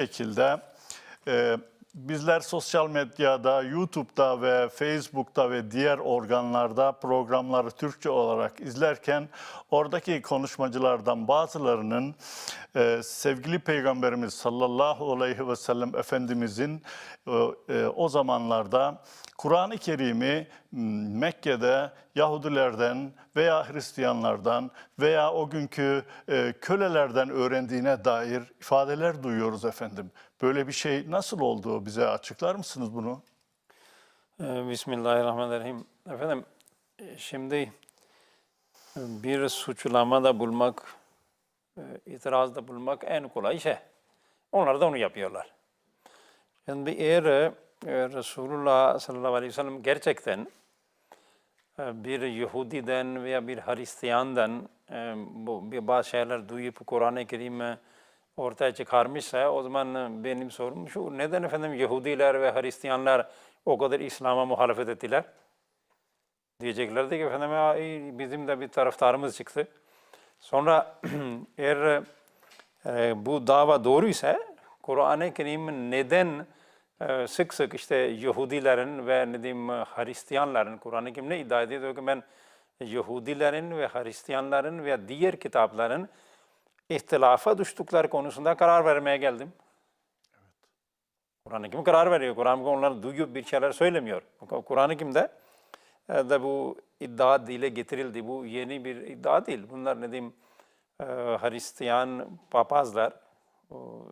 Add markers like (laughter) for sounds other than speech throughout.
şekilde e, bizler sosyal medyada, YouTube'da ve Facebook'ta ve diğer organlarda programları Türkçe olarak izlerken oradaki konuşmacılardan bazılarının e, sevgili Peygamberimiz sallallahu aleyhi ve sellem Efendimizin e, e, o zamanlarda Kur'an-ı Kerim'i Mekke'de Yahudilerden veya Hristiyanlardan veya o günkü e, kölelerden öğrendiğine dair ifadeler duyuyoruz efendim. Böyle bir şey nasıl oldu? Bize açıklar mısınız bunu? Ee, Bismillahirrahmanirrahim. Efendim e, şimdi e, bir suçlamada bulmak, e, itirazda bulmak en kolay şey. Onlar da onu yapıyorlar. Şimdi eğer e, Resulullah sallallahu aleyhi ve sellem gerçekten e, bir Yahudiden veya bir Hristiyandan e, bu bazı şeyler duyup Kur'an-ı Kerim'i ortaya çıkarmışsa o zaman e, benim sorum şu neden efendim Yahudiler ve Hristiyanlar o kadar İslam'a muhalefet ettiler? Diyeceklerdi ki efendim ya, bizim de bir taraftarımız çıktı. Sonra (clears throat) eğer e, bu dava doğruysa Kur'an-ı Kerim'in neden sık sık işte Yahudilerin ve ne diyeyim Hristiyanların Kur'an-ı Kerim ne iddia ediyor ki ben Yahudilerin ve Hristiyanların ve diğer kitapların ihtilafa düştükleri konusunda karar vermeye geldim. Kur'an-ı Kerim karar veriyor. Kur'an-ı Kerim onları duyup bir şeyler söylemiyor. Kur'an-ı Kerim'de e, da bu iddia dile getirildi. Bu yeni bir iddia değil. Bunlar ne diyeyim e, Hristiyan papazlar o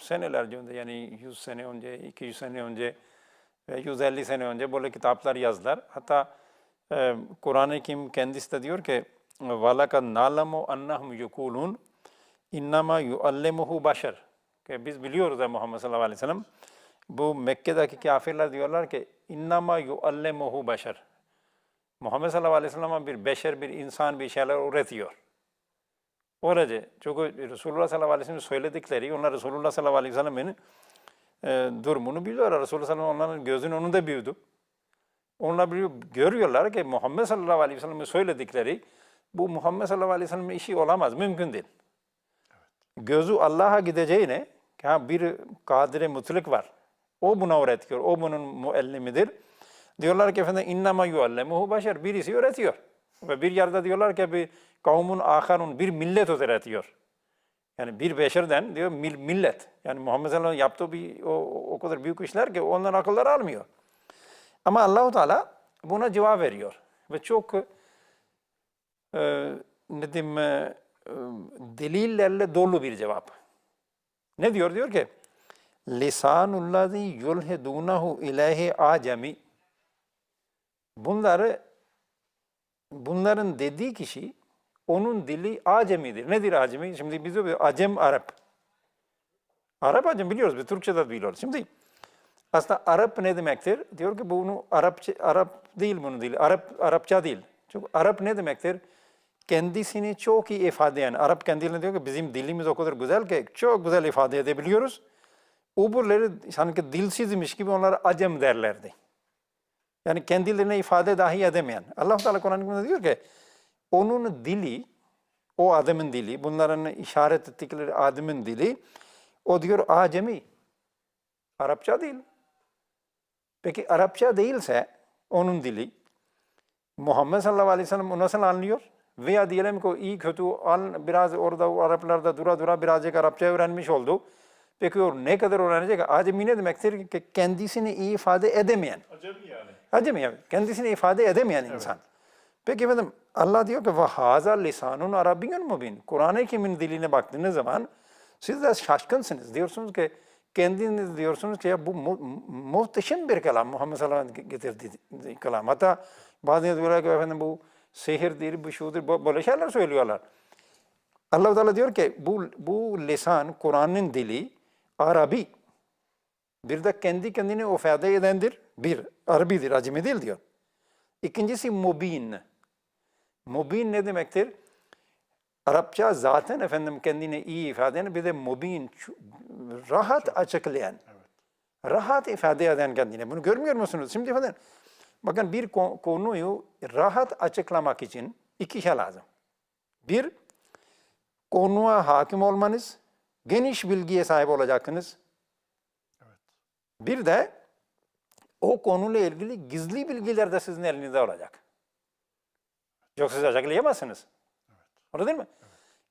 senelerce önce yani 100 sene önce, 200 sene önce ve 150 sene önce böyle kitaplar yazdılar. Hatta e, Kur'an-ı Kerim kendisi de diyor ki وَلَكَدْ نَعْلَمُ أَنَّهُمْ يَقُولُونَ innama yuallimuhu başar. Ki biz biliyoruz da Muhammed sallallahu aleyhi ve sellem bu Mekke'deki kafirler diyorlar ki innama yuallimuhu başar. Muhammed sallallahu aleyhi ve sellem bir beşer, bir insan bir şeyler öğretiyor. Öylece çünkü Resulullah sallallahu aleyhi ve sellem söyledikleri, onlar Resulullah sallallahu aleyhi ve sellem'in e, durumunu biliyorlar. Resulullah sallallahu aleyhi ve sellem'in gözünün önünde büyüdü. Onlar biliyor, görüyorlar ki Muhammed sallallahu aleyhi ve sellem'in söyledikleri bu Muhammed sallallahu aleyhi ve sellem'in işi olamaz, mümkün değil gözü Allah'a gideceğine ha bir kadire mutlak var. O buna öğretiyor. O bunun muellimidir. Diyorlar ki efendim innama yuallemuhu başar. Birisi öğretiyor. Ve bir yerde diyorlar ki bir kavmun aharun bir millet öğretiyor. Yani bir beşerden diyor mil, millet. Yani Muhammed sallallahu aleyhi yaptığı bir, o, o kadar büyük işler ki onların akılları almıyor. Ama Allahu Teala buna cevap veriyor. Ve çok e, ne diyeyim e, delillerle dolu bir cevap. Ne diyor? Diyor ki lisanullazi yulhidunahu ileyhi acemi Bunları bunların dediği kişi onun dili acemidir. Nedir acemi? Şimdi biz diyoruz acem Arap. Arap acem biliyoruz. Biz Türkçe'de de biliyoruz. Şimdi aslında Arap ne demektir? Diyor ki bunu Arapça, Arap değil bunun dili. Arap, Arapça değil. Çünkü Arap ne demektir? kendisini çok iyi ifade eden, Arap kendilerine diyor ki bizim dilimiz o kadar güzel ki çok güzel ifade edebiliyoruz. Öbürleri sanki dilsizmiş gibi onlara acem derlerdi. Yani kendilerine ifade dahi edemeyen. Allah Teala Kur'an-ı diyor ki onun dili, o adamın dili, bunların işaret ettikleri adamın dili, o diyor acemi. Arapça değil. Peki Arapça değilse onun dili, Muhammed sallallahu aleyhi ve sellem onu nasıl anlıyor? Veya diyelim ki iyi kötü an biraz orada o Araplarda dura dura birazcık Arapça öğrenmiş oldu. Peki o ne kadar öğrenecek? Acemi ne demektir? Ki kendisini iyi ifade edemeyen. Acemi yani. Acemi yani. Kendisini ifade edemeyen insan. Peki efendim Allah diyor ki vahaza lisanun arabiyun mubin. Kur'an-ı Kerim'in diline baktığınız zaman siz de şaşkınsınız. Diyorsunuz ki kendiniz diyorsunuz ki ya bu mu, muhteşem bir kelam Muhammed sallallahu aleyhi ve sellem getirdiği kelam. Hatta bazı diyorlar ki efendim bu sihirdir, bu şudur, böyle şeyler söylüyorlar. allah Teala diyor ki bu, bu lisan, Kur'an'ın dili Arabi. Bir de kendi kendini ifade edendir. Bir, Arabidir, acemi değil diyor. İkincisi mubin. Mubin ne demektir? Arapça zaten efendim kendini iyi ifade eden bir de mubin, rahat açıklayan. Rahat ifade eden kendini. Bunu görmüyor musunuz? Şimdi efendim Bakın bir konuyu rahat açıklamak için iki şey lazım. Bir, konuya hakim olmanız, geniş bilgiye sahip olacaksınız. Bir de o konuyla ilgili gizli bilgiler de sizin elinizde olacak. Yoksa siz açıklayamazsınız. Öyle değil mi?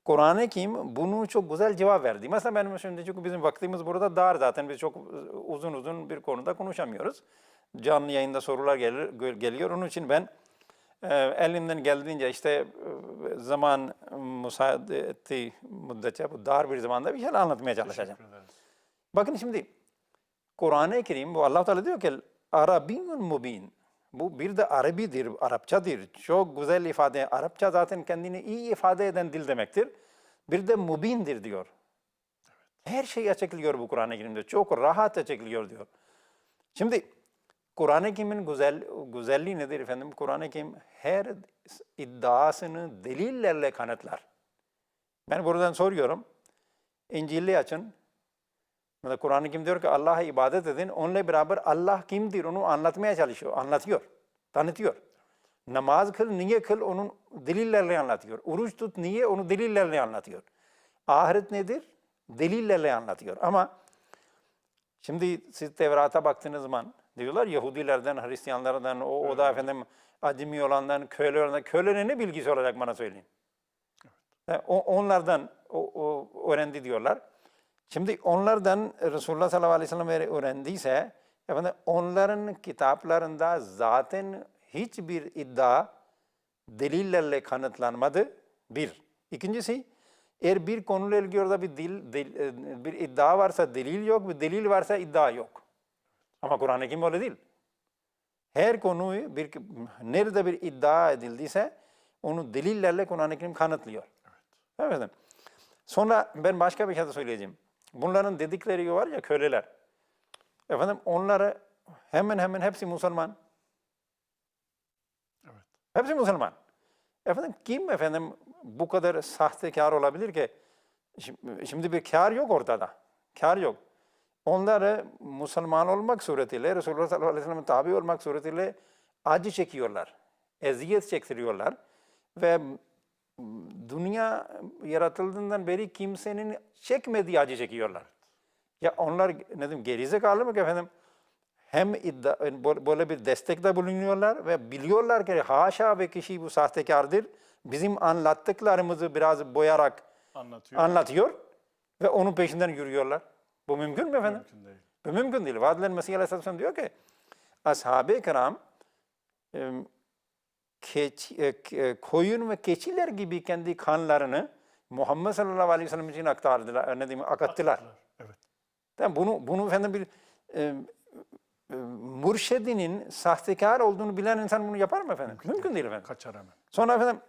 Kur'an-ı Kerim bunu çok güzel cevap verdi. Mesela benim şimdi çünkü bizim vaktimiz burada dar zaten biz çok uzun uzun bir konuda konuşamıyoruz. Canlı yayında sorular gelir, geliyor. Onun için ben e, elimden geldiğince işte e, zaman müsaade ettiği müddetçe bu dar bir zamanda bir şeyler anlatmaya çalışacağım. Bakın şimdi Kur'an-ı Kerim bu Allah Teala diyor ki Arabiyyun mubin. Bu bir de Arabidir, Arapçadır. Çok güzel ifade. Arapça zaten kendini iyi ifade eden dil demektir. Bir de mubindir diyor. Her şey açıklıyor bu Kur'an-ı Kerim'de. Çok rahat açıklıyor diyor. Şimdi Kur'an-ı Kerim'in güzel, güzelliği nedir efendim? Kur'an-ı Kerim her iddiasını delillerle kanıtlar. Ben buradan soruyorum. İncil'i açın. Mesela Kur'an-ı Kerim diyor ki Allah'a ibadet edin. Onunla beraber Allah kimdir onu anlatmaya çalışıyor. Anlatıyor. Tanıtıyor. Namaz kıl, niye kıl onun delillerle anlatıyor. Oruç tut, niye onu delillerle anlatıyor. Ahiret nedir? Delillerle anlatıyor. Ama şimdi siz Tevrat'a baktığınız zaman diyorlar Yahudilerden, Hristiyanlardan, o, o da efendim acemi olandan, köle olandan, kölenin ne bilgisi olacak bana söyleyin. O- Onlardan o, o öğrendi diyorlar. Şimdi onlardan Resulullah sallallahu aleyhi ve sellem öğrendiyse efendim onların kitaplarında zaten hiçbir iddia delillerle kanıtlanmadı. Bir. İkincisi eğer bir konuyla ilgili orada bir, dil, del- e, bir iddia varsa delil yok, bir delil varsa iddia yok. Ama Kur'an-ı Kerim öyle değil. Her konuyu bir, nerede bir iddia edildiyse onu delillerle Kur'an-ı Kerim kanıtlıyor. Evet. Efendim. Sonra ben başka bir şey de söyleyeceğim. Bunların dedikleri var ya köleler. Efendim onları hemen hemen hepsi Müslüman. Evet. Hepsi Müslüman. Efendim kim efendim bu kadar sahtekar olabilir ki? Şimdi, bir kar yok ortada. Kar yok. Onları Müslüman olmak suretiyle, Resulullah sallallahu aleyhi ve sellem'e tabi olmak suretiyle acı çekiyorlar. Eziyet çektiriyorlar. Ve dünya yaratıldığından beri kimsenin çekmediği acı çekiyorlar. Ya onlar ne diyeyim gerizekalı mı ki efendim? Hem iddia, böyle bir destekte bulunuyorlar ve biliyorlar ki haşa ve kişi bu sahtekardır. Bizim anlattıklarımızı biraz boyarak Anlatıyor. anlatıyor ve onun peşinden yürüyorlar. Bu mümkün mü efendim? Mümkün değil. Bu mümkün değil. Vaadilen Mesih Aleyhisselam diyor ki ashab-ı kiram keçi, e, e, koyun ve keçiler gibi kendi kanlarını Muhammed sallallahu aleyhi ve sellem için aktardılar, ne diyeyim, akattılar. Evet. Tamam, bunu, bunu efendim bir e, e, mürşedinin sahtekar olduğunu bilen insan bunu yapar mı efendim? Mümkün değil efendim. Kaçar hemen. Sonra efendim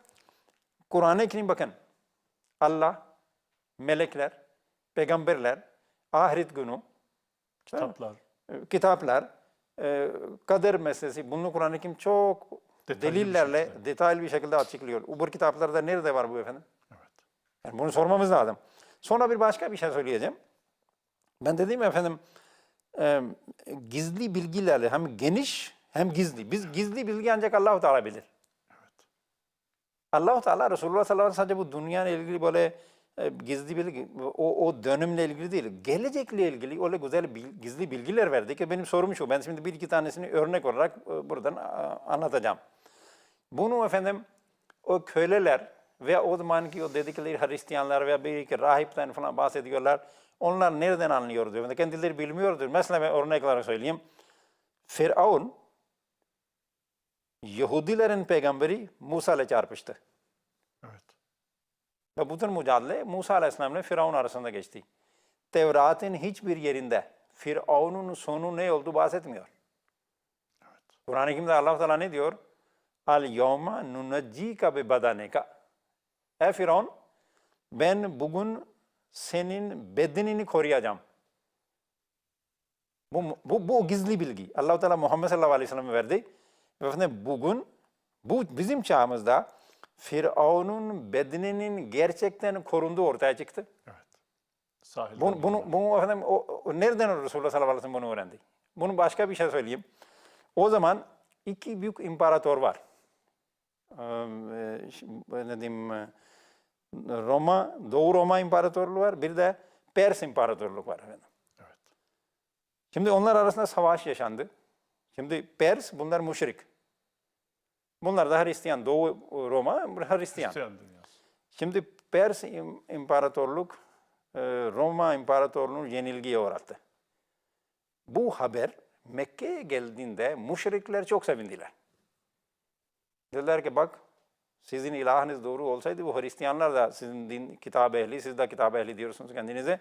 Kur'an-ı Kerim bakın. Allah, melekler, peygamberler, ahiret günü, Kitaplar. e, kitaplar, e, kader meselesi bunu Kur'an-ı Kerim çok Detaylı bir delillerle, şekilde. detaylı bir şekilde açıklıyor. Ubur kitaplarda nerede var bu efendim? Evet. Yani bunu sormamız lazım. Sonra bir başka bir şey söyleyeceğim. Ben dedim efendim e, gizli bilgilerle hem geniş hem gizli. Biz gizli bilgi ancak Allah-u Teala bilir. Allah-u Teala Resulullah sallallahu aleyhi ve sellem bu dünyanın ilgili böyle e, gizli bilgi, o, o dönemle ilgili değil. Gelecekle ilgili öyle güzel bil- gizli bilgiler verdi ki benim sorum şu. Ben şimdi bir iki tanesini örnek olarak e, buradan a, anlatacağım. Bunu efendim o köleler ve o zamanki o dedikleri Hristiyanlar veya bir iki rahipten falan bahsediyorlar. Onlar nereden anlıyor diyor. Kendileri bilmiyordur. Mesela ben örnek olarak söyleyeyim. Firavun Yahudilerin peygamberi Musa ile çarpıştı. Evet. Ve bütün mücadele Musa Aleyhisselam ile Firavun arasında geçti. Tevrat'ın hiçbir yerinde Firavun'un sonu ne oldu bahsetmiyor. Kur'an-ı Kerim'de Allah Teala ne diyor? Al yevma nunaccika bi badanika. Ey Firavun ben bugün senin bedenini koruyacağım. Bu, bu, bu gizli bilgi. allah Teala Muhammed sallallahu aleyhi ve sellem'e verdi. Ve bugün bu bizim çağımızda Firavun'un bedeninin gerçekten korunduğu ortaya çıktı. Evet. Sahilde. Bunu, bunu, bunu efendim o, o- nereden Resulullah sallallahu aleyhi ve sellem bunu öğrendi? Bunu başka bir şey söyleyeyim. O zaman iki büyük imparator var. Ee, e, ne diyeyim, e, Roma, Doğu Roma İmparatorluğu var. Bir de Pers İmparatorluğu var efendim. Evet. Şimdi onlar arasında savaş yaşandı. Şimdi Pers bunlar müşrik. Bunlar da Hristiyan. Doğu Roma Hristiyan. Hristiyan. Şimdi Pers İm- İmparatorluk e, Roma İmparatorluğu'nu yenilgiye uğrattı. Bu haber Mekke'ye geldiğinde müşrikler çok sevindiler. Dediler ki bak sizin ilahınız doğru olsaydı bu Hristiyanlar da sizin din kitap ehli, siz de kitap ehli diyorsunuz kendinize.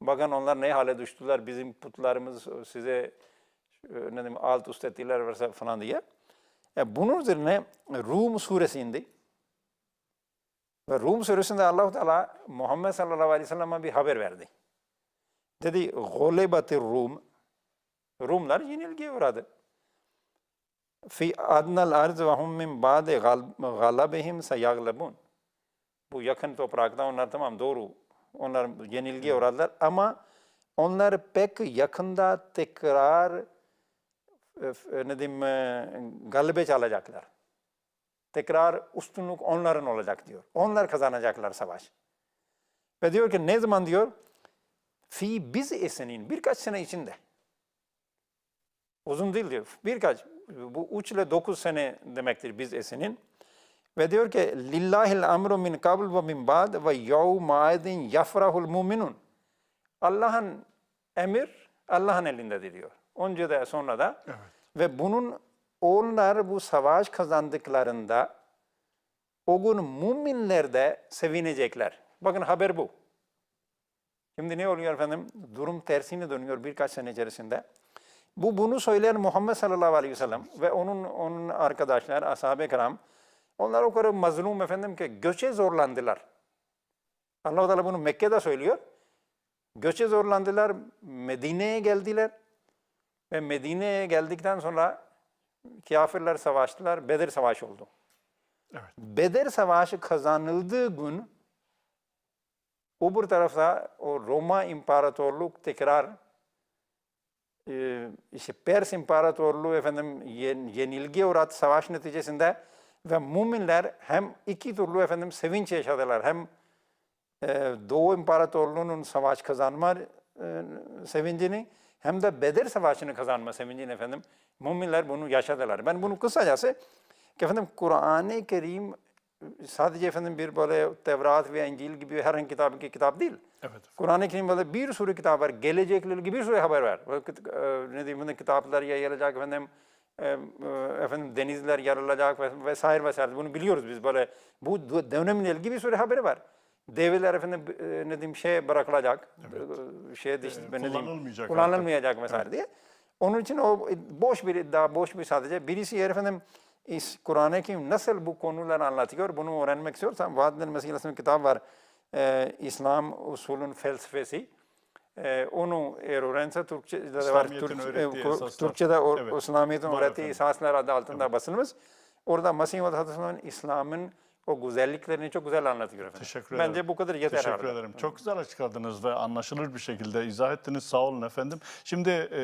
Bakın onlar ne hale düştüler, bizim putlarımız size e, ne diyeyim, alt üst ettiler falan diye. E, bunun üzerine Rum suresi indi. Ve Rum suresinde Allah Teala Muhammed sallallahu aleyhi ve sellem'e bir haber verdi. Dedi "Gulibatir Rum Rumlar yenilgiye uğradı. Fi adnal arz ve hum min ba'de gal- galabihim seyaglebun. Bu yakın toprakta onlar tamam doğru. Onlar yenilgiye uğradılar ama onlar pek yakında tekrar e, f- ne diyeyim e, galibe çalacaklar. Tekrar üstünlük onların olacak diyor. Onlar kazanacaklar savaş. Ve diyor ki ne zaman diyor? Fi biz esenin birkaç sene içinde. Uzun değil diyor. Birkaç, bu 3 ile 9 sene demektir biz esenin. Ve diyor ki lillahil amru min kabl ve min ba'd ve yevma idin yafrahul muminun. Allah'ın emir Allah'ın elindedir diyor. Önce de sonra da. Ve bunun onlar bu savaş kazandıklarında o gün müminler de sevinecekler. Bakın haber bu. Şimdi ne oluyor efendim? Durum tersine dönüyor birkaç sene içerisinde. Bu bunu söyleyen Muhammed sallallahu aleyhi ve sellem ve onun onun arkadaşlar, ashab-ı kiram onlar o kadar mazlum efendim ki göçe zorlandılar. Allah Teala bunu Mekke'de söylüyor. Göçe zorlandılar, Medine'ye geldiler ve Medine'ye geldikten sonra kafirler savaştılar, Bedir Savaşı oldu. Evet. Bedir Savaşı kazanıldığı gün öbür tarafta o Roma İmparatorluk tekrar işte Pers İmparatorluğu efendim yen, yenilgiye uğradı savaş neticesinde ve müminler hem iki türlü efendim sevinç yaşadılar. Hem e, Doğu İmparatorluğu'nun savaş kazanma e, sevincini hem de Bedir Savaşı'nı kazanma sevincini efendim müminler bunu yaşadılar. Ben bunu kısacası efendim Kur'an-ı Kerim sadece efendim bir böyle Tevrat ve İncil gibi herhangi kitabı ki kitap değil. Evet. Kur'an-ı Kerim'de bir sürü kitap var. Gelecekle ilgili bir sürü haber var. E, ne diyeyim, bunu kitaplar yayılacak efendim, e, e, efendim denizler yarılacak ves- vesaire vesaire. Bunu biliyoruz biz böyle. Bu dö- dönemle ilgili bir sürü haberi var. Develer efendim ne diyeyim şey bırakılacak. E, Şey işte, ne diyeyim, kullanılmayacak kullanılmayacak vesaire diye. Onun için o boş bir iddia, boş bir sadece. Birisi eğer efendim is- Kur'an-ı Kerim nasıl bu konuları anlatıyor, bunu öğrenmek istiyorsan Vahdel Meselesi'nin kitap var. Ee, İslam usulün felsefesi. Ee, onu eğer öğrense Türkçe'de de var. Türk- e. Türkçe'de o, Evet. İslamiyet'in öğrettiği esaslar adı altında basılmış. Orada Mesih Aleyhisselam'ın İslam'ın o güzelliklerini çok güzel anlatıyor efendim. Teşekkür Bence ederim. bu kadar yeter Teşekkür herhalde. ederim. Çok güzel açıkladınız ve anlaşılır bir şekilde izah ettiniz. Sağ olun efendim. Şimdi